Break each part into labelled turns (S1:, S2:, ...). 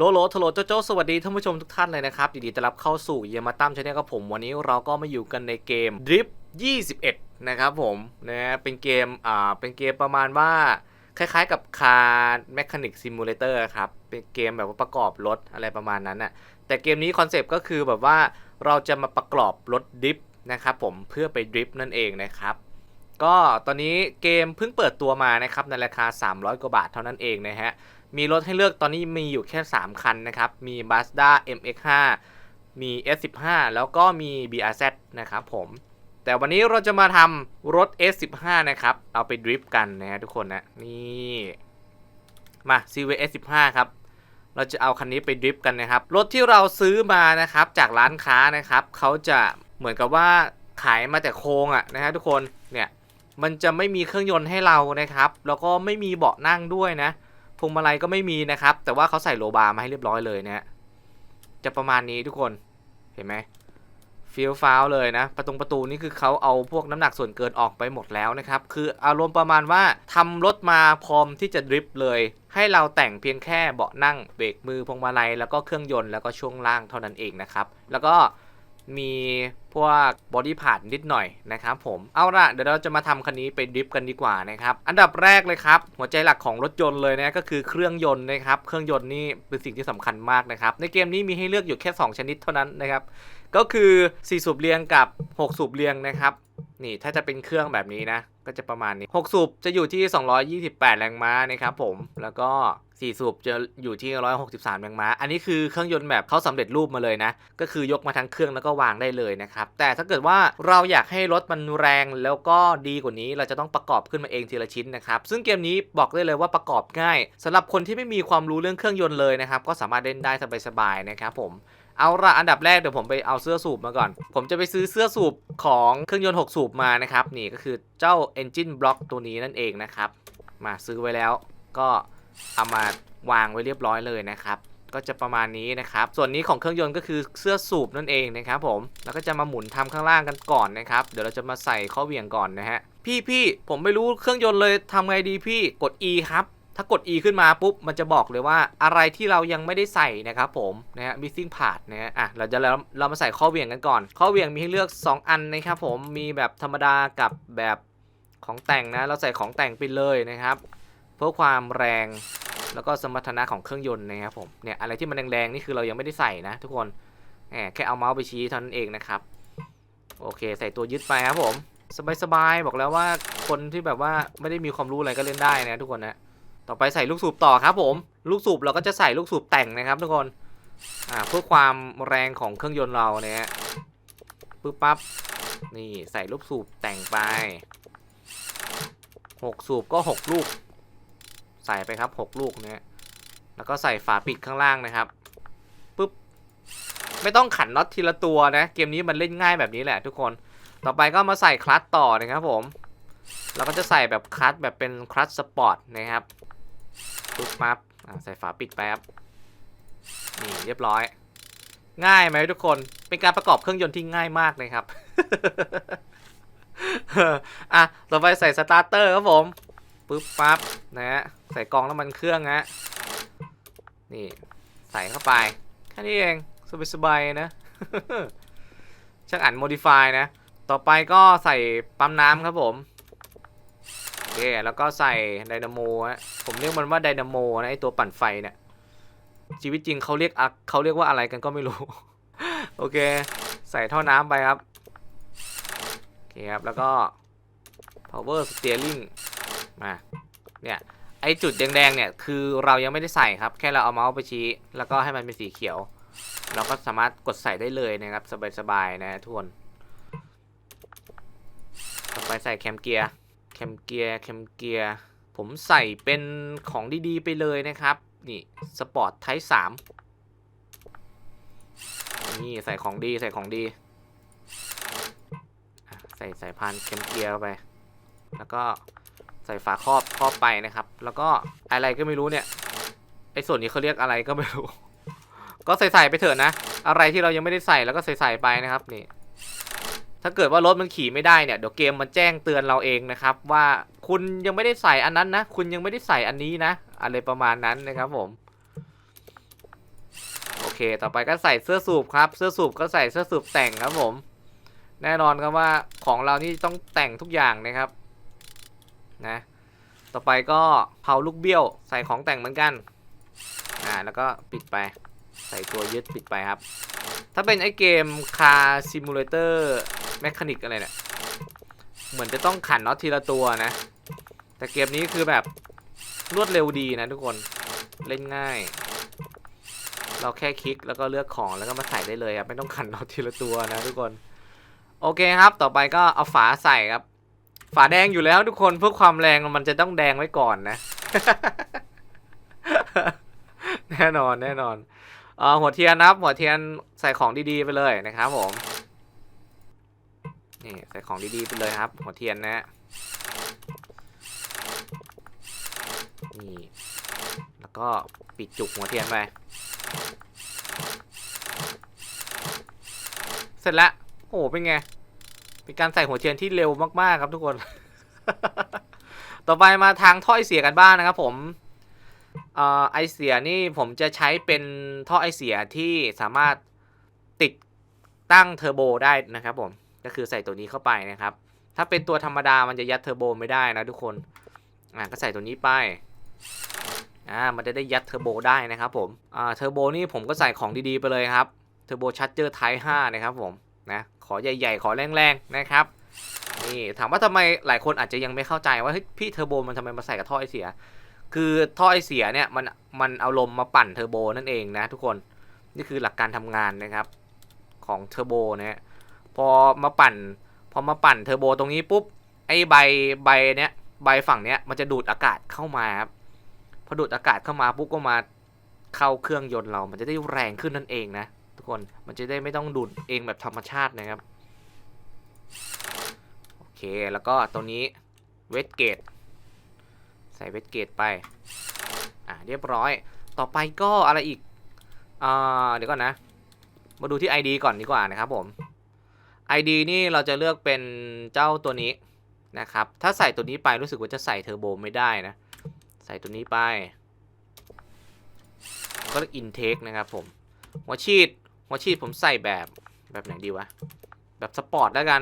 S1: โลโลทโลโจโจสวัสดีท่านผู้ชมทุกท่านเลยนะครับยินดีต้อนรับเข้าสู่เยมาตั้มชาแนลกับผม วันนี้เราก็มาอยู่กันในเกม Drip 21 นะครับผมนะเป็นเกมอ่าเป็นเกมประมาณว่า คล้ายๆกับ Car Mechanic Simulator ครับ เป็นเกมแบบว่าประกอบรถอะไรประมาณนั้นน่ะแต่เกมนี้คอนเซปต์ก็คือแบบว่าเราจะมาประกอบรถดริฟต์นะครับผมเพื่อไปดริฟต์นั่นเองนะครับก็ตอนนี้เกมเพิ่งเปิดตัวมานะครับในราคา 300 กว่าบาทเท่านั้นเองนะฮะ มีรถให้เลือกตอนนี้มีอยู่แค่ 3 คันนะครับ มี Mazda MX5 มี S15 แล้วก็มี BRZ นะครับผม แต่วันนี้เราจะมาทำรถ S15 นะครับ เอาไปดริฟต์กันนะทุกคนนะ นี่ มา CW S15 ครับ เราจะเอาคันนี้ไปดริฟต์กันนะครับ รถที่เราซื้อมานะครับจากร้านค้านะครับ เขาจะเหมือนกับว่าขายมาแต่โครงอะนะฮะทุกคน เนี่ย มันจะไม่มีเครื่องยนต์ให้เรานะครับ แล้วก็ไม่มีเบาะนั่งด้วยนะ พวงมาลัยก็ไม่มีนะครับ แต่ว่าเขาใส่โลบาร์มาให้เรียบร้อยเลยนะฮะจะประมาณนี้ทุกคนเห็นไหมฟิลฟ้าวเลยนะ ประตูประตูนี่คือเขาเอาพวกน้ำหนักส่วนเกินออกไปหมดแล้วนะครับ คืออารมณ์ประมาณว่าทำรถมาพร้อมที่จะดริฟต์เลย ให้เราแต่งเพียงแค่เบาะนั่งเบรกมือพวงมาลัยแล้วก็เครื่องยนต์แล้วก็ช่วงล่างเท่านั้นเองนะครับ แล้วก็มี พวกบอดี้พาร์ทนิดหน่อยนะครับผมเอาละเดี๋ยวเราจะมาทำคันนี้ไปดริฟต์กันดีกว่านะครับอันดับแรกเลยครับหัวใจหลักของรถยนต์เลยนะก็คือเครื่องยนต์นะครับเครื่องยนต์นี่เป็นสิ่งที่สำคัญมากนะครับในเกมนี้มีให้เลือกอยู่แค่ 2 ชนิดเท่านั้นนะครับก็คือ 4 สูบเรียงกับ 6 สูบเรียงนะครับนี่ถ้าจะเป็นเครื่องแบบนี้นะ ก็จะประมาณนี้ 6 สูบจะอยู่ที่ 228 แรงม้านะครับผม แล้วก็ 4 สูบจะอยู่ที่ 163 แรงม้า อันนี้คือเครื่องยนต์แบบเขาสำเร็จรูปมาเลยนะ ก็คือยกมาทั้งเครื่องแล้วก็วางได้เลยนะครับ แต่ถ้าเกิดว่าเราอยากให้รถมันแรงแล้วก็ดีกว่านี้ เราจะต้องประกอบขึ้นมาเองทีละชิ้นนะครับ ซึ่งเกมนี้บอกได้เลยว่าประกอบง่ายสำหรับคนที่ไม่มีความรู้เรื่องเครื่องยนต์เลยนะครับ ก็สามารถเล่นได้สบายๆนะครับผม เอาละอันดับแรกเดี๋ยวผมไปเอาเสื้อสูบมาก่อน ผมจะไปซื้อเสื้อสูบของเครื่องยนต์ 6 สูบมานะครับ นี่ก็คือเจ้า Engine Block ตัวนี้นั่นเองนะครับ มาซื้อไว้แล้วก็เอามาวางไว้เรียบร้อยเลยนะครับ ก็จะประมาณนี้นะครับ ส่วนนี้ของเครื่องยนต์ก็คือเสื้อสูบนั่นเองนะครับ ผม แล้วก็จะมาหมุนทำข้างล่างกันก่อนนะครับ เดี๋ยวเราจะมาใส่ข้อเวียงก่อนนะฮะ พี่พี่ผมไม่รู้เครื่องยนต์เลยทำไงดีพี่ กด E ครับ ถ้ากด E ขึ้นมาปุ๊บ มันจะบอกเลยว่าอะไรที่เรายังไม่ได้ใส่นะครับผมนะฮะ missing part นะฮะ อะ เราจะเราเรามาใส่ข้อเหวี่ยงกันก่อน ข้อเหวี่ยงมีให้เลือก 2 อันนะครับผม มีแบบธรรมดากับแบบของแต่งนะ เราใส่ของแต่งไปเลยนะครับ เพื่อความแรงแล้วก็สมรรถนะของเครื่องยนต์นะครับผม เนี่ยอะไรที่มันแรงๆนี่คือเรายังไม่ได้ใส่นะ ทุกคน แค่เอาเมาส์ไปชี้เท่านั้นเองนะครับ โอเค ใส่ตัวยึดไปครับผม สบายๆ บอกแล้วว่าคนที่แบบว่าไม่ได้มีความรู้อะไรก็เล่นได้นะทุกคนนะ ต่อไปใส่ลูกสูบต่อครับผม ลูกสูบเราก็จะใส่ลูกสูบแต่งนะครับทุกคน อ่าเพื่อความแรงของเครื่องยนต์เราเนี่ยปึ๊บปั๊บ นี่ใส่ลูกสูบแต่งไปหกสูบก็หกลูก ใส่ไปครับหกลูกเนี่ยแล้วก็ใส่ฝาปิดข้างล่างนะครับปึ๊บ ไม่ต้องขันน็อตทีละตัวนะ เกมนี้มันเล่นง่ายแบบนี้แหละทุกคน ต่อไปก็มาใส่คลัตช์ต่อนะครับผมเราก็จะใส่แบบคลัตช์แบบเป็นคลัตช์สปอร์ตนะครับ ปุ๊บปั๊บใส่ฝาปิดแป๊บ นี่เรียบร้อย ง่ายไหมทุกคน เป็นการประกอบเครื่องยนต์ที่ง่ายมากเลยครับ อะต่อไปใส่สตาร์เตอร์ครับผมปุ๊บปั๊บนะฮะ ใส่กองน้ำมันเครื่องฮะ นี่ใส่เข้าไป แค่นี้เอง สบายๆนะช่างอ่าน modify นะ ต่อไปก็ใส่ปั๊มน้ำครับผม เคแล้วก็ใส่ไดนาโมฮะผมเรียกมันว่าไดนาโมนะไอตัวปั่นไฟเนี่ยชีวิตจริงเขาเรียกอะเขาเรียกว่าอะไรกันก็ไม่รู้ โอเค ใส่ท่อน้ำไปครับโอเคครับแล้วก็ power steering มาเนี่ยไอจุดแดงๆเนี่ยคือเรายังไม่ได้ใส่ครับ แค่เราเอาเมาส์ไปชี้ แล้วก็ให้มันเป็นสีเขียว เราก็สามารถกดใส่ได้เลยนะครับ สบายๆนะทุกคนต่อไปใส่แคมเกียร์ มเกียร์แคมเกียร์ผมใส่เป็นของดีๆ ไปเลยนะครับ นี่สปอร์ตไทป์สามนี่ใส่ของดีใส่ของดีใส่ใส่พานแคมเกียร์ไป แล้วก็ใส่ฝาครอบครอบไปนะครับ แล้วก็อะไรก็ไม่รู้เนี่ยไอ้ส่วนนี้เขาเรียกอะไรก็ไม่รู้ ก็ใส่ใส่ไปเถอะนะ อะไรที่เรายังไม่ได้ใส่แล้วก็ใส่ใส่ไปนะครับนี่ ถ้าเกิดว่ารถมันขี่ไม่ได้เนี่ยเดี๋ยวเกมมันแจ้งเตือนเราเองนะครับ ว่าคุณยังไม่ได้ใส่อันนั้นนะ คุณยังไม่ได้ใส่อันนี้นะ อะไรประมาณนั้นนะครับผม โอเค ต่อไปก็ใส่เสื้อสูบครับ เสื้อสูบก็ใส่เสื้อสูบแต่งครับผม แน่นอนครับว่าของเรานี่ต้องแต่งทุกอย่างนะครับ นะ ต่อไปก็เผาลูกเบี้ยว ใส่ของแต่งเหมือนกัน อ่า แล้วก็ปิดไป ใส่ตัวยึดปิดไปครับ ถ้าเป็นไอเกมคาซิมูเลเตอร์แมคานิกอะไรเนี่ย เหมือนจะต้องขันน็อตทีละตัวนะ แต่เกมนี้คือแบบรวดเร็วดีนะทุกคน เล่นง่าย เราแค่คลิกแล้วก็เลือกของแล้วก็มาใส่ได้เลยครับไม่ต้องขันน็อตทีละตัวนะทุกคน โอเคครับ ต่อไปก็เอาฝาใส่ครับ ฝาแดงอยู่แล้วทุกคนเพื่อความแรงมันจะต้องแดงไว้ก่อนนะ แน่นอนแน่นอน เออหัวเทียนนะครับ หัวเทียนใส่ของดีๆไปเลยนะครับผมนี่ใส่ของดีๆไปเลยครับ หัวเทียนนะนี่แล้วก็ปิดจุกหัวเทียนไปเสร็จแล้วโอ้โหเป็นไงเป็นการใส่หัวเทียนที่เร็วมากๆครับทุกคน ต่อไปมาทางท่อไอเสียกันบ้างนะครับผม ไอเสียนี่ผมจะใช้เป็นท่อไอเสียที่สามารถติดตั้งเทอร์โบได้นะครับผมก็คือใส่ตัวนี้เข้าไปนะครับ ถ้าเป็นตัวธรรมดามันจะยัดเทอร์โบไม่ได้นะทุกคนอ่าก็ใส่ตัวนี้ไปอ่ามันจะได้ยัดเทอร์โบได้นะครับผมอ่าเทอร์โบนี่ผมก็ใส่ของดีๆไปเลยครับเทอร์โบชัดเจอร์ไท5นะครับผมนะขอใหญ่ๆ ขอแรงๆนะครับนี่ถามว่าทำไมหลายคนอาจจะยังไม่เข้าใจว่าเฮ้ยพี่เทอร์โบมันทำไมมาใส่กับท่อไอเสีย คือท่อไอเสียเนี่ยมันมันเอาลมมาปั่นเทอร์โบนั่นเองนะทุกคนนี่คือหลักการทำงานนะครับของเทอร์โบนะฮะพอมาปั่น พอมาปั่นเทอร์โบตรงนี้ปุ๊บไอใบใบเนี้ยใบฝั่งเนี้ยมันจะดูดอากาศเข้ามาครับพอดูดอากาศเข้ามาปุ๊บก็มาเข้าเครื่องยนต์เรา มันจะได้แรงขึ้นนั่นเองนะทุกคนมันจะได้ไม่ต้องดูดเองแบบธรรมชาตินะครับโอเคแล้วก็ตัวนี้เวทเกต ส่เวทเกตไป อะเรียบร้อย ต่อไปก็อะไรอีกอ่าเดี๋ยวก่อนนะ มาดูที่ ID ก่อนดีกว่านะครับผม ID นี่เราจะเลือกเป็นเจ้าตัวนี้นะครับ ถ้าใส่ตัวนี้ไปรู้สึกว่าจะใส่เทอร์โบไม่ได้นะ ใส่ตัวนี้ไป ก็เลือก intake นะครับผม หัวฉีด หัวฉีดผมใส่แบบแบบไหนดีวะ แบบสปอร์ตแล้วกัน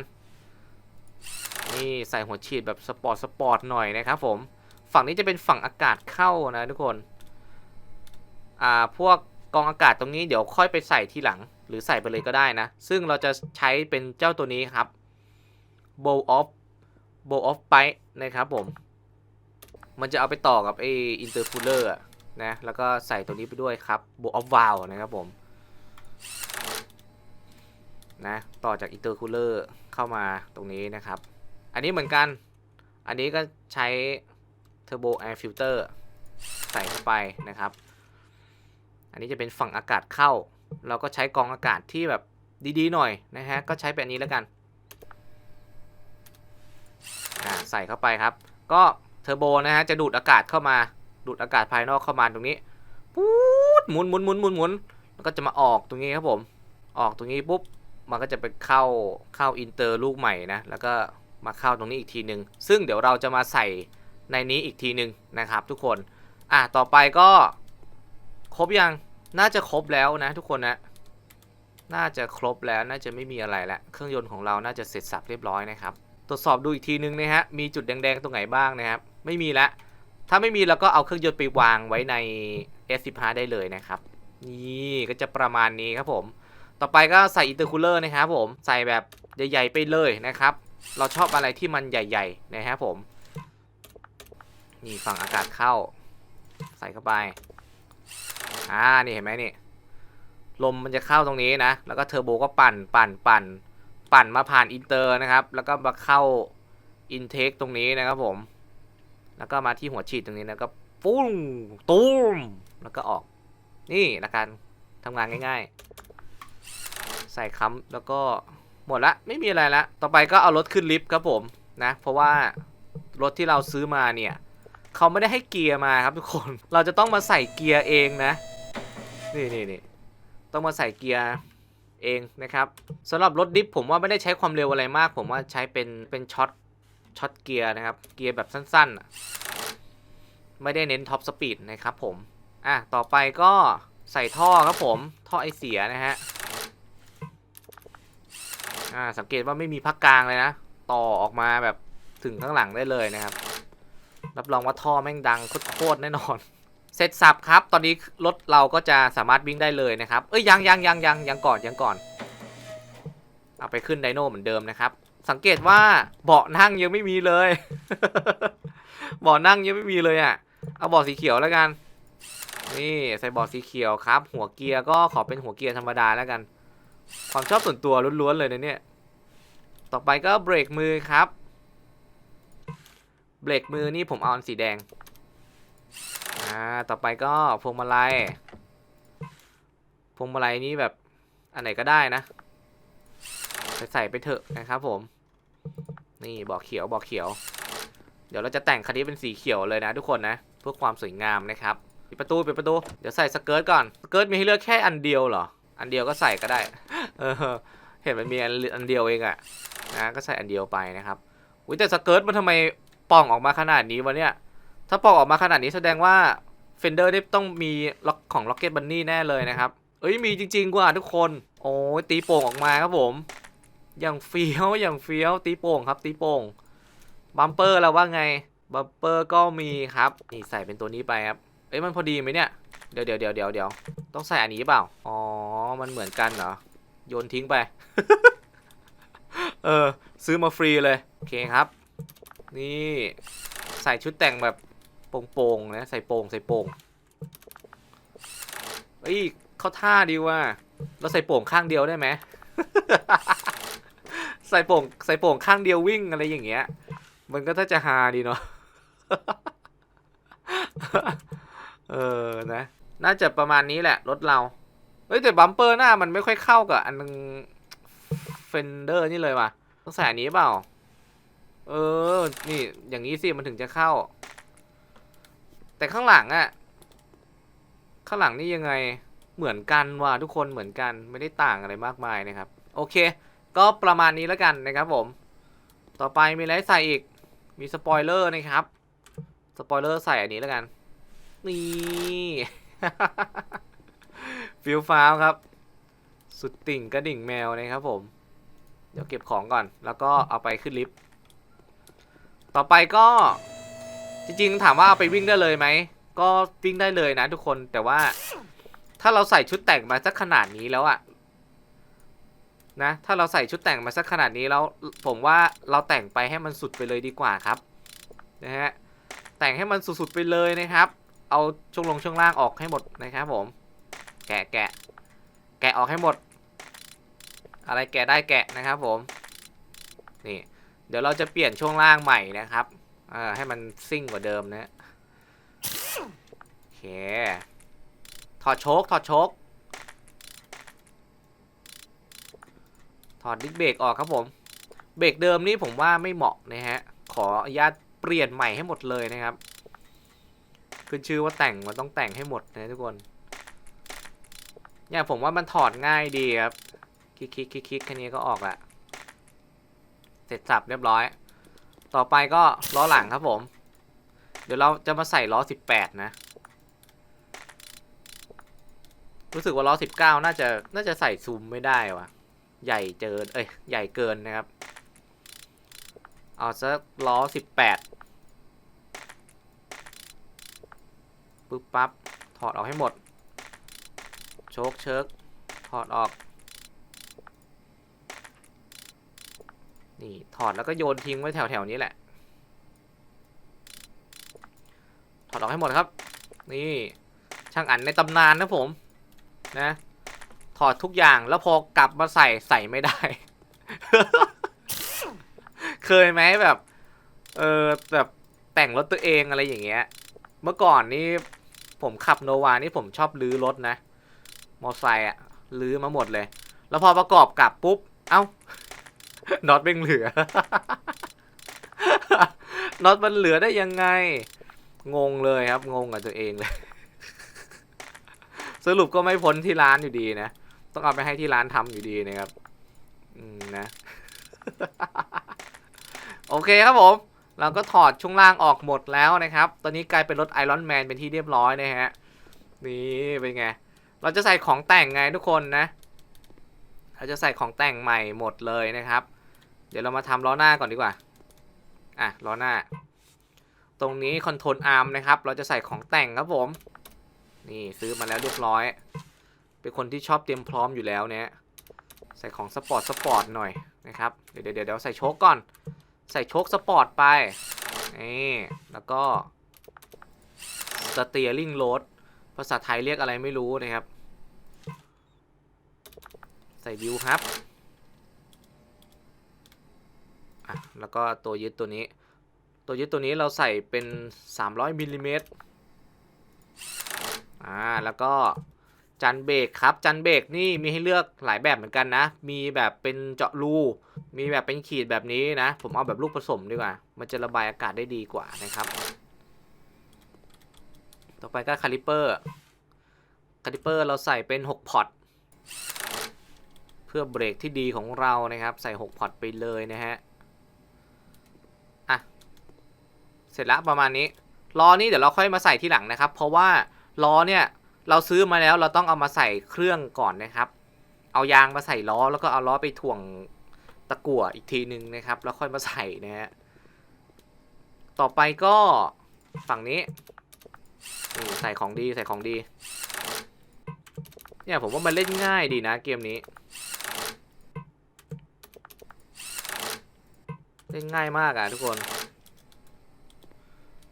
S1: นี่ใส่หัวฉีดแบบสปอร์ตสปอร์ตหน่อยนะครับผม ฝั่งนี้จะเป็นฝั่งอากาศเข้านะทุกคน อ่า พวกกองอากาศตรงนี้เดี๋ยวค่อยไปใส่ทีหลัง หรือใส่ไปเลยก็ได้นะ ซึ่งเราจะใช้เป็นเจ้าตัวนี้ครับ bow off bow off pipe นะครับผม มันจะเอาไปต่อกับไออินเตอร์คูลเลอร์นะ แล้วก็ใส่ตัวนี้ไปด้วยครับ bow off valve นะครับผม นะ ต่อจากอินเตอร์คูลเลอร์เข้ามาตรงนี้นะครับ อันนี้เหมือนกัน อันนี้ก็ใช้ Turbo Air Filter ใส่เข้าไปนะครับ อันนี้จะเป็นฝั่งอากาศเข้า เราก็ใช้กองอากาศที่แบบดีๆหน่อยนะฮะ ก็ใช้แบบนี้แล้วกัน ใส่เข้าไปครับ ก็เทอร์โบนะฮะ จะดูดอากาศเข้ามา ดูดอากาศภายนอกเข้ามาตรงนี้ปู๊ดหมุนหมุนหมุนหมุนหมุนแล้วก็จะมาออกตรงนี้ครับผม ออกตรงนี้ปุ๊บ มันก็จะไปเข้า เข้าอินเตอร์ลูกใหม่นะ แล้วก็มาเข้าตรงนี้อีกทีหนึ่งซึ่งเดี๋ยวเราจะมาใส่ ในนี้อีกทีหนึ่งนะครับ ทุกคน อะต่อไปก็ครบยังน่าจะครบแล้วนะทุกคนนะน่าจะครบแล้วน่าจะไม่มีอะไรแล้วเครื่องยนต์ของเราน่าจะเสร็จสับเรียบร้อยนะครับตรวจสอบดูอีกทีนึงนะฮะมีจุดแดงๆตรงไหนบ้างนะครับไม่มีละถ้าไม่มีเราก็เอาเครื่องยนต์ไปวางไว้ใน S15 ได้เลยนะครับนี่ก็จะประมาณนี้ครับผม ต่อไปก็ใส่อินเตอร์คูลเลอร์นะครับผมใส่แบบใหญ่ๆไปเลยนะครับ เราชอบอะไรที่มันใหญ่ ๆ นะครับผม นี่ฝั่งอากาศเข้า ใส่เข้าไป อ่า นี่เห็นไหมนี่ ลมมันจะเข้าตรงนี้นะ แล้วก็เทอร์โบก็ปั่น ปั่น ปั่น ปั่นมาผ่านอินเตอร์นะครับ แล้วก็มาเข้าอินเทคตรงนี้นะครับผม แล้วก็มาที่หัวฉีดตรงนี้แล้วก็ปุ้งตูมแล้วก็ออก นี่ละกันทำงานง่าย ๆ ใส่ค้ำแล้วก็หมดละ ไม่มีอะไรละ ต่อไปก็เอารถขึ้นลิฟต์ครับผมนะ เพราะว่ารถที่เราซื้อมาเนี่ย เขาไม่ได้ให้เกียร์มาครับทุกคน เราจะต้องมาใส่เกียร์เองนะ นี่นี่นี่ต้องมาใส่เกียร์เองนะครับสำหรับรถดิฟผมว่าไม่ได้ใช้ความเร็วอะไรมาก ผมว่าใช้เป็นเป็นช็อตช็อตเกียร์นะครับ เกียร์แบบสั้นๆ ไม่ได้เน้นท็อปสปีดนะครับผม อะ ต่อไปก็ใส่ท่อครับผม ท่อไอเสียนะฮะ อ่า สังเกตว่าไม่มีพักกลางเลยนะ ต่อออกมาแบบถึงข้างหลังได้เลยนะครับ รับรองว่าท่อแม่งดังโคตรแน่นอน เสร็จสับครับ ตอนนี้รถเราก็จะสามารถวิ่งได้เลยนะครับ เอ้ยยังยังยังยังยังก่อนยังก่อน เอาไปขึ้นไดโน่เหมือนเดิมนะครับ สังเกตว่าเบาะนั่งยังไม่มีเลย เบาะนั่งยังไม่มีเลยอะ เอาเบาะสีเขียวแล้วกัน นี่ใส่เบาะสีเขียวครับ หัวเกียร์ก็ขอเป็นหัวเกียร์ธรรมดาแล้วกัน ความชอบส่วนตัวล้วนๆเลยนะเนี่ย ต่อไปก็เบรกมือครับ เบรกมือนี่ผมเอาอันสีแดง อ่า ต่อไปก็พวงมาลัย พวงมาลัยนี้แบบอันไหนก็ได้นะใส่ใส่ไปเถอะนะครับผม นี่บอกเขียวบอกเขียว เดี๋ยวเราจะแต่งคันนี้เป็นสีเขียวเลยนะทุกคนนะ เพื่อความสวยงามนะครับปิดประตูปิดประตู เดี๋ยวใส่สเกิร์ตก่อน สเกิร์ตมีให้เลือกแค่อันเดียวเหรอ อันเดียวก็ใส่ก็ได้ เออ เห็นมันมีอันอันเดียวเองอะนะ ก็ใส่อันเดียวไปนะครับ อุ้ยแต่สเกิร์ตมันทำไม ป่องออกมาขนาดนี้วะเนี่ย ถ้าป่องออกมาขนาดนี้แสดงว่าเฟนเดอร์นี่ต้องมีล็อกของ Rocket Bunny แน่เลยนะครับ เอ้ยมีจริงๆกว่าทุกคน โอ้ยตีโป่งออกมาครับผม อย่างเฟี้ยวอย่างเฟี้ยวตีโป่งครับตีโป่ง บัมเปอร์เราว่าไง บัมเปอร์ก็มีครับ นี่ใส่เป็นตัวนี้ไปครับ เอ้ยมันพอดีไหมเนี่ย เดี๋ยวเดี๋ยวเดี๋ยวเดี๋ยวเดี๋ยวต้องใส่อันนี้เปล่า อ๋อ มันเหมือนกันเหรอ โยนทิ้งไป เออซื้อมาฟรีเลย โอเคครับ นี่ใส่ชุดแต่งแบบโป่งๆนะ ใส่โป่งใส่โป่งเอ้ยเข้าท่าดีว่าเราใส่โป่งข้างเดียวได้ไหมใส่โป่งใส่โป่งข้างเดียววิ่งอะไรอย่างเงี้ย มันก็ถ้าจะฮาดีเนาะเออนะ น่าจะประมาณนี้แหละ รถเราเฮ้ยแต่บัมเปอร์หน้ามันไม่ค่อยเข้ากับอันนึงเฟนเดอร์นี่เลยว่ะต้องใส่อันนี้เปล่า เออ นี่ อย่างนี้สิ มันถึงจะเข้า แต่ข้างหลังอะข้างหลังนี่ยังไง เหมือนกันว่ะทุกคนเหมือนกัน ไม่ได้ต่างอะไรมากมายนะครับ โอเค ก็ประมาณนี้แล้วกันนะครับผม ต่อไปมีอะไรใส่อีก มีสปอยเลอร์นะครับ สปอยเลอร์ใส่อันนี้แล้วกัน นี่ ฟิลฟ้าวครับ สุดติ่งกระดิ่งแมวนะครับผม เดี๋ยวเก็บของก่อน แล้วก็เอาไปขึ้นลิฟต์ ต่อไปก็จริงๆ ถามว่าเอาไปวิ่งได้เลยไหม ก็วิ่งได้เลยนะทุกคนแต่ว่า ถ้าเราใส่ชุดแต่งมาสักขนาดนี้แล้วอะนะถ้าเราใส่ชุดแต่งมาสักขนาดนี้แล้วผมว่าเราแต่งไปให้มันสุดไปเลยดีกว่าครับนะฮะแต่งให้มันสุดๆไปเลยนะครับ เอาช่วงลงช่วงล่างออกให้หมดนะครับผม แกะแกะแกะออกให้หมด อะไรแกะได้แกะนะครับผมนี่ เดี๋ยวเราจะเปลี่ยนช่วงล่างใหม่นะครับอ่าให้มันซิ่งกว่าเดิมนะโอเค ถอดโชคถอดโชคถอดดิสเบรกออกครับผม เบรกเดิมนี่ผมว่าไม่เหมาะนะฮะ ขออนุญาตเปลี่ยนใหม่ให้หมดเลยนะครับ ขึ้นชื่อว่าแต่งมันต้องแต่งให้หมดนะทุกคน อย่างผมว่ามันถอดง่ายดีครับ คลิกคลิกคลิกคลิกแค่นี้ก็ออกละ เสร็จสับเรียบร้อย ต่อไปก็ล้อหลังครับผม เดี๋ยวเราจะมาใส่ล้อ 18 นะ รู้สึกว่าล้อ 19 น่าจะน่าจะใส่ซูมไม่ได้วะใหญ่เกินเอ้ยใหญ่เกินนะครับ เอาสักล้อ 18ปึ๊บปั๊บถอดออกให้หมด โชคเชิกถอดออก นี่ถอดแล้วก็โยนทิ้งไว้แถวๆนี้แหละ ถอดออกให้หมดครับ นี่ช่างอันในตำนานนะผมนะถอดทุกอย่างแล้วพอกลับมาใส่ใส่ไม่ได้ เคยไหมแบบ เออแบบแต่งรถตัวเองอะไรอย่างเงี้ย เมื่อก่อนนี่ผมขับโนวานี่ผมชอบลื้อรถนะ มอไซค์อะลื้อมาหมดเลย แล้วพอประกอบกลับปุ๊บ เอ้า น็อตเป็นเหลือ น็อตมันเหลือได้ยังไง งงเลยครับ งงกับตัวเองเลย สรุปก็ไม่พ้นที่ร้านอยู่ดีนะ ต้องเอาไปให้ที่ร้านทำอยู่ดีนะครับอืมนะ โอเคครับผม เราก็ถอดช่วงล่างออกหมดแล้วนะครับ ตอนนี้กลายเป็นรถไอรอนแมนเป็นที่เรียบร้อยนะฮะ นี่เป็นไง เราจะใส่ของแต่งไงทุกคนนะเราจะใส่ของแต่งใหม่หมดเลยนะครับ เดี๋ยวเรามาทำล้อหน้าก่อนดีกว่า อะล้อหน้า ตรงนี้คอนโทรลอาร์มนะครับ เราจะใส่ของแต่งครับผม นี่ซื้อมาแล้วเรียบร้อย เป็นคนที่ชอบเตรียมพร้อมอยู่แล้วเนี่ย ใส่ของสปอร์ตสปอร์ตหน่อยนะครับ เดี๋ยวเดี๋ยวเดี๋ยวใส่โชคก่อน ใส่โชคสปอร์ตไป นี่ แล้วก็สเตียริงโรดภาษาไทยเรียกอะไรไม่รู้นะครับ ใส่วิวครับ อะแล้วก็ตัวยึดตัวนี้ ตัวยึดตัวนี้เราใส่เป็น 300มิลลิเมตรอ่าแล้วก็จันเบรกครับจันเบรกนี่มีให้เลือกหลายแบบเหมือนกันนะ มีแบบเป็นเจาะรู มีแบบเป็นขีดแบบนี้นะ ผมเอาแบบลูกผสมดีกว่า มันจะระบายอากาศได้ดีกว่านะครับ ต่อไปก็คาลิเปอร์คาลิเปอร์เราใส่เป็น 6 พอตเพื่อเบรกที่ดีของเรานะครับ ใส่ 6 พอตไปเลยนะฮะ อะ เสร็จแล้วประมาณนี้ล้อนี้เดี๋ยวเราค่อยมาใส่ที่หลังนะครับ เพราะว่าล้อเนี่ยเราซื้อมาแล้วเราต้องเอามาใส่เครื่องก่อนนะครับ เอายางมาใส่ล้อแล้วก็เอาล้อไปถ่วงตะกั่วอีกทีหนึ่งนะครับ แล้วค่อยมาใส่นะฮะต่อไปก็ฝั่งนี้ใส่ของดีใส่ของดี เนี่ยผมว่ามันเล่นง่ายดีนะเกมนี้ เล่นง่ายมากอะทุกคน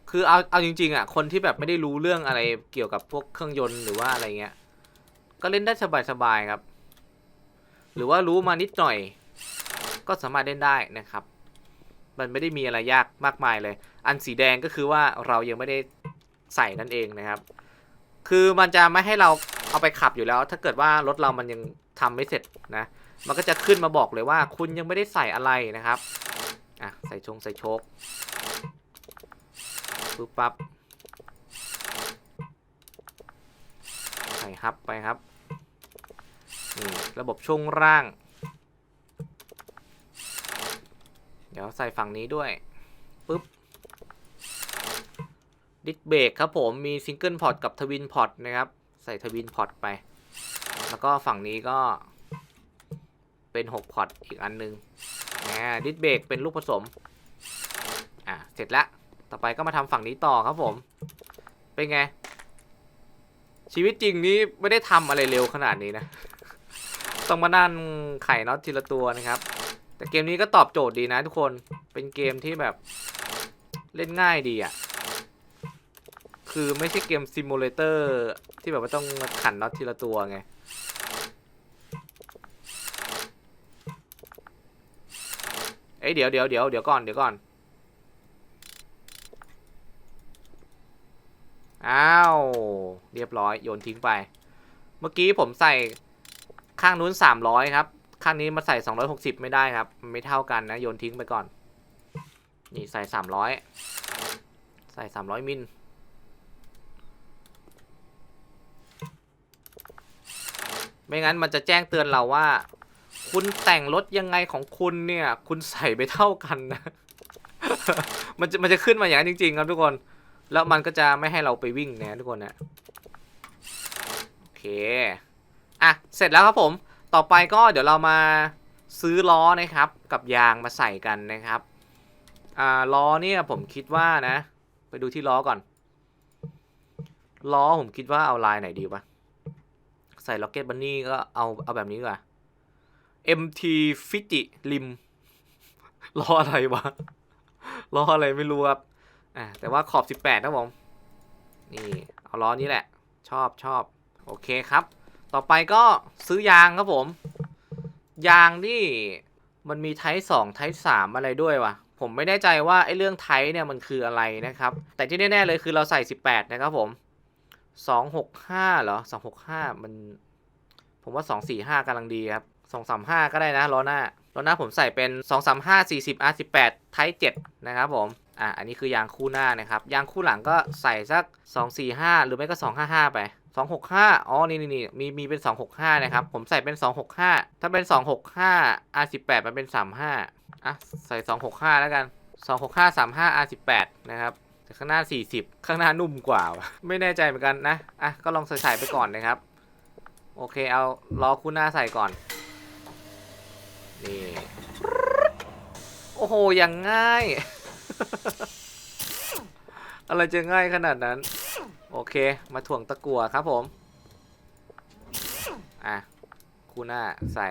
S1: คือเอาเอาจริงๆอะคนที่แบบไม่ได้รู้เรื่องอะไรเกี่ยวกับพวกเครื่องยนต์หรือว่าอะไรเงี้ย ก็เล่นได้สบายๆครับ หรือว่ารู้มานิดหน่อย ก็สามารถเล่นได้นะครับ มันไม่ได้มีอะไรยากมากมายเลย อันสีแดงก็คือว่าเรายังไม่ได้ใส่นั่นเองนะครับ คือมันจะไม่ให้เราเอาไปขับอยู่แล้ว ถ้าเกิดว่ารถเรามันยังทำไม่เสร็จนะ มันก็จะขึ้นมาบอกเลยว่าคุณยังไม่ได้ใส่อะไรนะครับอะใส่ชงใส่โชค ปึ๊บปั๊บใส่ครับไปครับนี่ระบบช่วงร่าง เดี๋ยวใส่ฝั่งนี้ด้วยปึ๊บดิสเบรกครับผมมีซิงเกิลพอร์ตกับทวินพอร์ตนะครับ ใส่ทวินพอร์ตไป แล้วก็ฝั่งนี้ก็เป็น 6 พอร์ตอีกอันนึงนะดิสเบรกเป็นลูกผสม อะ เสร็จแล้ว ต่อไปก็มาทำฝั่งนี้ต่อครับผม เป็นไง ชีวิตจริงนี้ไม่ได้ทำอะไรเร็วขนาดนี้นะ ต้องมานั่นไข่น็อตทีละตัวนะครับ แต่เกมนี้ก็ตอบโจทย์ดีนะทุกคน เป็นเกมที่แบบเล่นง่ายดีอะ่ะ คือไม่ใช่เกมซิมูเลเตอร์ที่แบบว่าต้องมาขันน็อตทีละตัวไงเอ้ยเดี๋ยวเดี๋ยวเดี๋ยวเดี๋ยวก่อนเดี๋ยวก่อน อ้าว เรียบร้อยโยนทิ้งไป เมื่อกี้ผมใส่ข้างนู้น 300 ครับ ข้างนี้มาใส่ 260 ไม่ได้ครับ ไม่เท่ากันนะ โยนทิ้งไปก่อน นี่ใส่ 300 ใส่ 300 มิลไม่งั้นมันจะแจ้งเตือนเราว่า คุณแต่งรถยังไงของคุณเนี่ย คุณใส่ไปเท่ากันนะ มันจะมันจะขึ้นมาอย่างนั้นจริง ๆ ครับทุกคน แล้วมันก็จะไม่ให้เราไปวิ่งนะทุกคนนะโอเคอะเสร็จแล้วครับผมต่อไปก็เดี๋ยวเรามาซื้อล้อนะครับกับยางมาใส่กันนะครับอ่าล้อเนี่ยผมคิดว่านะ ไปดูที่ล้อก่อนล้อผมคิดว่าเอาลายไหนดีวะใส่ล็อกเก็ตบันนี่ก็เอาเอาแบบนี้ดีกว่า MT ฟิจิริมล้ออะไรวะล้ออะไรไม่รู้ครับ อ่าแต่ว่าขอบ 18 นะผม นี่ เอาล้อนี้แหละ ชอบชอบโอเคครับ ต่อไปก็ซื้อยางครับผม ยางนี่มันมีไทป์สองไทป์สามอะไรด้วยวะผมไม่แน่ใจว่าไอ้เรื่องไทป์เนี่ยมันคืออะไรนะครับ แต่ที่แน่ๆเลยคือเราใส่ 18 นะครับผม 265เหรอ 265 มัน ผมว่า 245กำลังดีครับ 235 ก็ได้นะล้อหน้าล้อหน้าผมใส่เป็น 235 40 R18 Type 7นะครับผม อะอันนี้คือยางคู่หน้านะครับ ยางคู่หลังก็ใส่สัก 245 หรือไม่ก็ 255 ไป 265 อ๋อนี่นี่นี่มีมีเป็น 265 นะครับ ผมใส่เป็น 265 ถ้าเป็น 265 R18 มันเป็น 35 อะ ใส่ 265 แล้วกัน 265 35 R18 นะครับแต่ข้างหน้า 40 ข้างหน้านุ่มกว่า ไม่แน่ใจเหมือนกันนะ อะ ก็ลองใส่ๆไปก่อนนะครับ โอเค เอาล้อคู่หน้าใส่ก่อน นี่ โอ้โห อย่างง่าย อะไรจะง่ายขนาดนั้น โอเค มาถ่วงตะกั่วครับผม อะ คู่หน้าใส่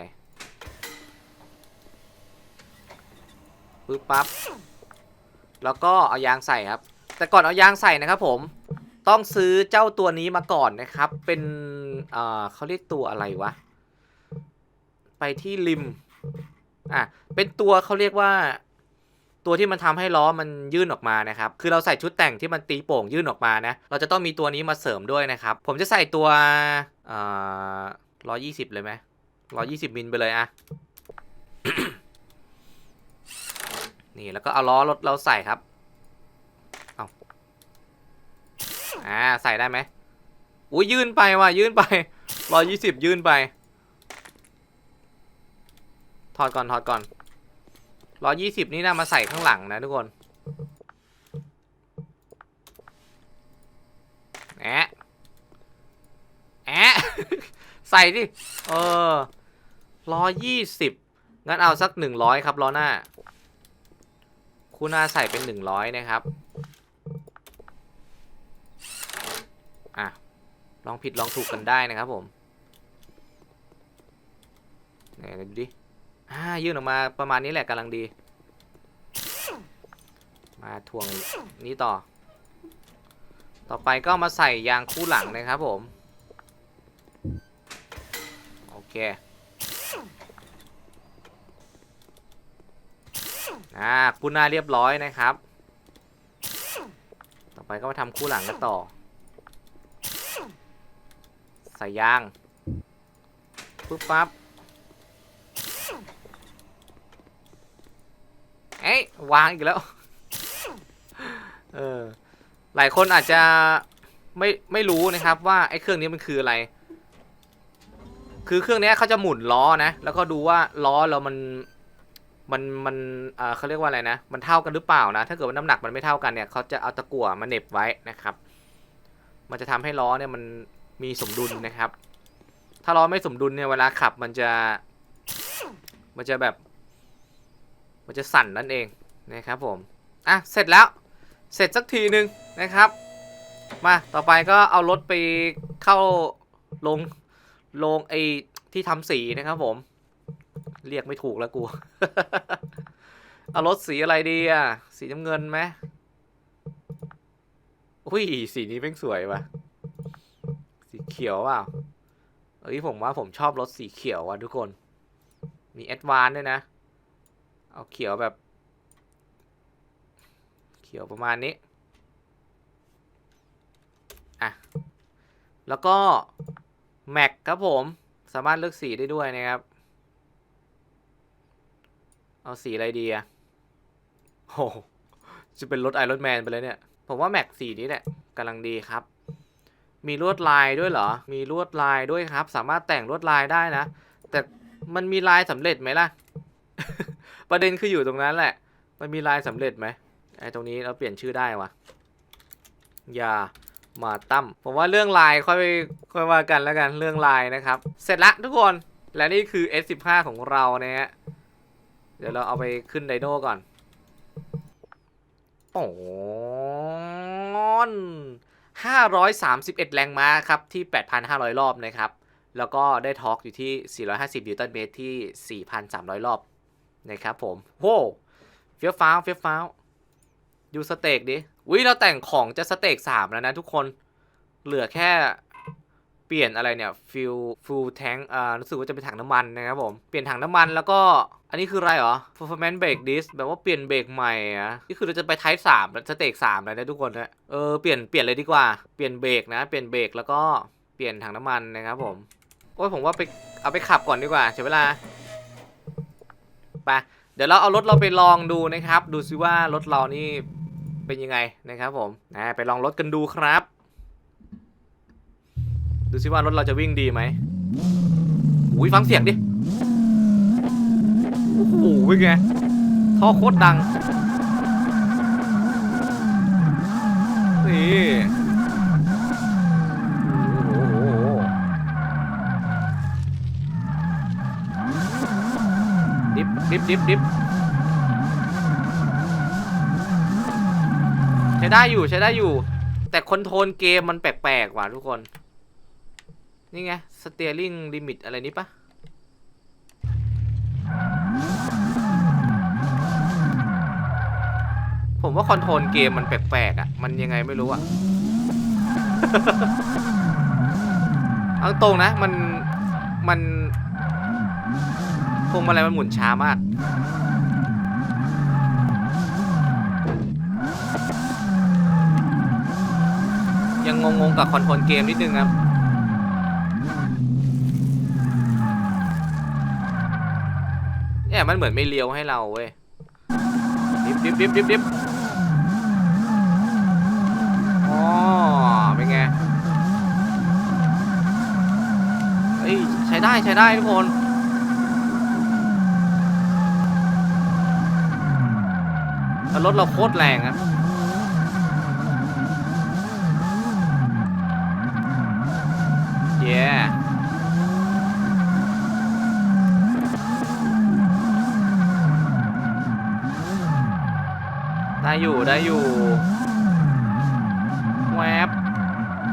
S1: ปึ๊บปั๊บ แล้วก็เอายางใส่ครับ แต่ก่อนเอายางใส่นะครับผม ต้องซื้อเจ้าตัวนี้มาก่อนนะครับ เป็นเอ่อเขาเรียกตัวอะไรวะ ไปที่ริม อะ เป็นตัวเขาเรียกว่า ตัวที่มันทำให้ล้อมันยื่นออกมานะครับ คือเราใส่ชุดแต่งที่มันตีโป่งยื่นออกมานะ เราจะต้องมีตัวนี้มาเสริมด้วยนะครับ ผมจะใส่ตัวเอ่อร้อยี่สิบเลยไหมร้อยี่สิบมิลไปเลยอะนี่แล้วก็เอาล้อรถเราใส่ครับ เอาอ่าใส่ได้ไหมอุ้ยยื่นไปว่ะยื่นไปร้อยี่สิบยื่นไป ถอดก่อนถอดก่อน ร้อยี่สิบนี่นะมาใส่ข้างหลังนะทุกคนแอะแอะใส่ดิ เออร้อยี่สิบงั้นเอาสักหนึ่งร้อยครับล้อหน้าคู่หน้าใส่เป็นหนึ่งร้อยนะครับ อะ ลองผิดลองถูกกันได้นะครับผมไหนดูดิ อ่ายื่นออกมาประมาณนี้แหละกำลังดี มาทวงนี้ต่อ ต่อไปก็มาใส่ยางคู่หลังนะครับผม โอเคอ่าคู่หน้าเรียบร้อยนะครับ ต่อไปก็มาทำคู่หลังกันต่อ ใส่ยางปุ๊บปั๊บ เอ้ยวางอีกแล้ว เออ หลายคนอาจจะไม่ไม่รู้นะครับว่าไอ้เครื่องนี้มันคืออะไร คือเครื่องนี้เขาจะหมุนล้อนะ แล้วก็ดูว่าล้อเรามันมันมันเออเขาเรียกว่าอะไรนะ มันเท่ากันหรือเปล่านะ ถ้าเกิดว่าน้ำหนักมันไม่เท่ากันเนี่ยเขาจะเอาตะกั่วมาเน็บไว้นะครับ มันจะทำให้ล้อเนี่ยมันมีสมดุลนะครับ ถ้าล้อไม่สมดุลเนี่ยเวลาขับมันจะ มันจะแบบ มันจะสั่นนั่นเองนะครับผมอะเสร็จแล้วเสร็จสักทีหนึ่งนะครับ มาต่อไปก็เอารถไปเข้าลงลงไอ้ที่ทำสีนะครับผม เรียกไม่ถูกแล้วกู เอารถสีอะไรดีอะ สีน้ำเงินไหมอุ้ยสีนี้เป็นสวยว่ะ สีเขียวอะเอ้ยผมว่าผมชอบรถสีเขียวว่ะทุกคน มีแอดวานด้วยนะ เอาเขียวแบบ เขียวประมาณนี้ อะ แล้วก็แม็กครับผม สามารถเลือกสีได้ด้วยนะครับ เอาสีอะไรดีอะโห จะเป็นรถไอรอนแมนไปเลยเนี่ย ผมว่าแม็กสีนี้แหละกำลังดีครับ มีลวดลายด้วยเหรอ มีลวดลายด้วยครับ สามารถแต่งลวดลายได้นะ แต่มันมีลายสำเร็จไหมล่ะ ประเด็นคืออยู่ตรงนั้นแหละ มันมีลายสำเร็จไหมไอ้ตรงนี้เราเปลี่ยนชื่อได้วะอย่ามาตั้มผมว่าเรื่องลายค่อยค่อยว่ากันแล้วกันเรื่องลายนะครับ เสร็จละทุกคนและนี่คือ S15 ของเรานะฮะเดี๋ยวเราเอาไปขึ้นไดโน่ก่อนโอ้น531 แรงม้าครับ ที่ 8,500 รอบนะครับ แล้วก็ได้ทอร์กอยู่ที่ 450 นิวตันเมตรที่ 4,300 รอบ นะครับผมโว้เฟี้ยวฟ้าวเฟี้ยวฟ้าวดูสเต็กดิวิเราแต่งของจะสเต็ก3แล้วนะทุกคนเหลือแค่เปลี่ยนอะไรเนี่ยฟิลฟูลแทงอ่ารู้สึกว่าจะเป็นถังน้ำมันนะครับผมเปลี่ยนถังน้ำมันแล้วก็อันนี้คืออะไรเหรอ performance brake disc แบบว่าเปลี่ยนเบรกใหม่อะนี่คือเราจะไป type 3แล้วสเต็ก3แล้วนะทุกคนนะเออเปลี่ยนเปลี่ยนเลยดีกว่าเปลี่ยนเบรกนะเปลี่ยนเบรกแล้วก็เปลี่ยนถังน้ำมันนะครับผมโอ้ยผมว่าไปเอาไปขับก่อนดีกว่าเสียเวลา ไปเดี๋ยวเราเอารถเราไปลองดูนะครับ ดูซิว่ารถเรานี่เป็นยังไงนะครับผมนะไปลองรถกันดูครับ ดูซิว่ารถเราจะวิ่งดีไหมอุ้ยฟังเสียงดิโอ้โหเป็นไงท่อโคตรดังนี่ โอ้โห ดิฟดิฟดิฟใช้ได้อยู่ใช้ได้อยู่ แต่คอนโทรลเกมมันแปลกๆว่ะทุกคน นี่ไงสเตียริงลิมิตอะไรนี้ปะผมว่าคอนโทรลเกมมันแปลกๆอะ มันยังไงไม่รู้อะเอาตรงนะมันมัน วงมาลัยมันหมุนช้ามาก ยังงงๆกับคอนโทรลเกมนิดนึงครับเนี่ยมันเหมือนไม่เลี้ยวให้เราเว้ยดิบดิบดิบดิบดิบอ๋อเป็นไงเฮ้ยใช้ได้ใช้ได้ทุกคน แต่รถเราโคตรแรงครับเย้ได้อยู่ได้อยู่แวบ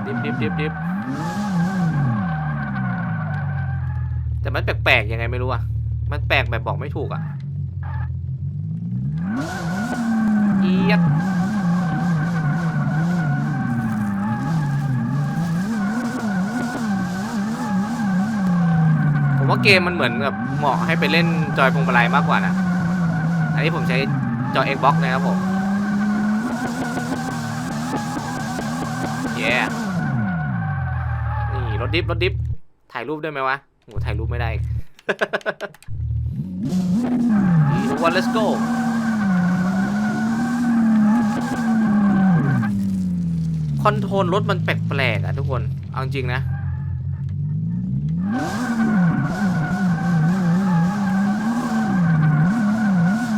S1: ดิบดิบดิบดิบแต่มันแปลกๆยังไงไม่รู้อะ มันแปลกแบบบอกไม่ถูกอะ ยดผมว่าเกมมันเหมือนแบบเหมาะให้ไปเล่นจอยพวงมาลัยมากกว่านะ อันนี้ผมใช้จอ Xbox นะครับผมเย้นี่รถดิฟรถดิฟถ่ายรูปได้ไหมวะโหถ่ายรูปไม่ได้ ดีทุกวัน let's go คอนโทรลรถมันแปลกๆอะทุกคน เอาจริงนะ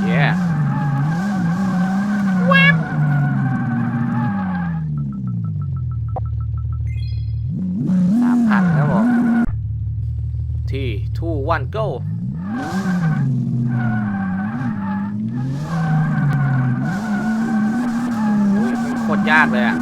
S1: เย้สามพันครับผมที่ทูวันโก้โคตรยากเลยอะ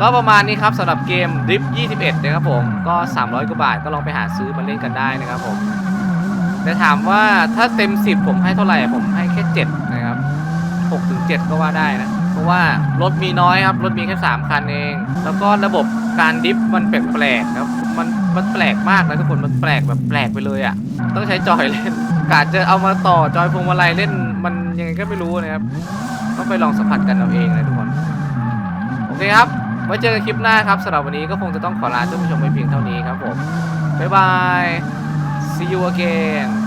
S1: ก็ประมาณนี้ครับสำหรับเกม Drip 21 นะครับผม ก็ 300 กว่าบาทก็ลองไปหาซื้อมาเล่นกันได้นะครับผมแต่ถามว่าถ้าเต็ม 10 ผมให้เท่าไหร่ผมให้แค่ 7 นะครับ 6 ถึง 7 ก็ว่าได้นะ เพราะว่ารถมีน้อยครับ รถมีแค่ 3 คันเอง แล้วก็ระบบการดิฟมันแปลกๆครับมันมันแปลกมากนะทุกคนมันแปลกแบบแปลกไปเลยอะ่ะ ต้องใช้จอยเล่นกาจะเอามาต่อจอยพวงมาลัยเล่นมันยังไงก็ไม่รู้นะครับต้องไปลองสัมผัสกันเอาเองนะทุกคนโอเคครับ ไว้เจอกันคลิปหน้าครับสำหรับวันนี้ก็คงจะต้องขอลาท่านผู้ชมไปเพียงเท่านี้ครับผมบ๊ายบาย see you again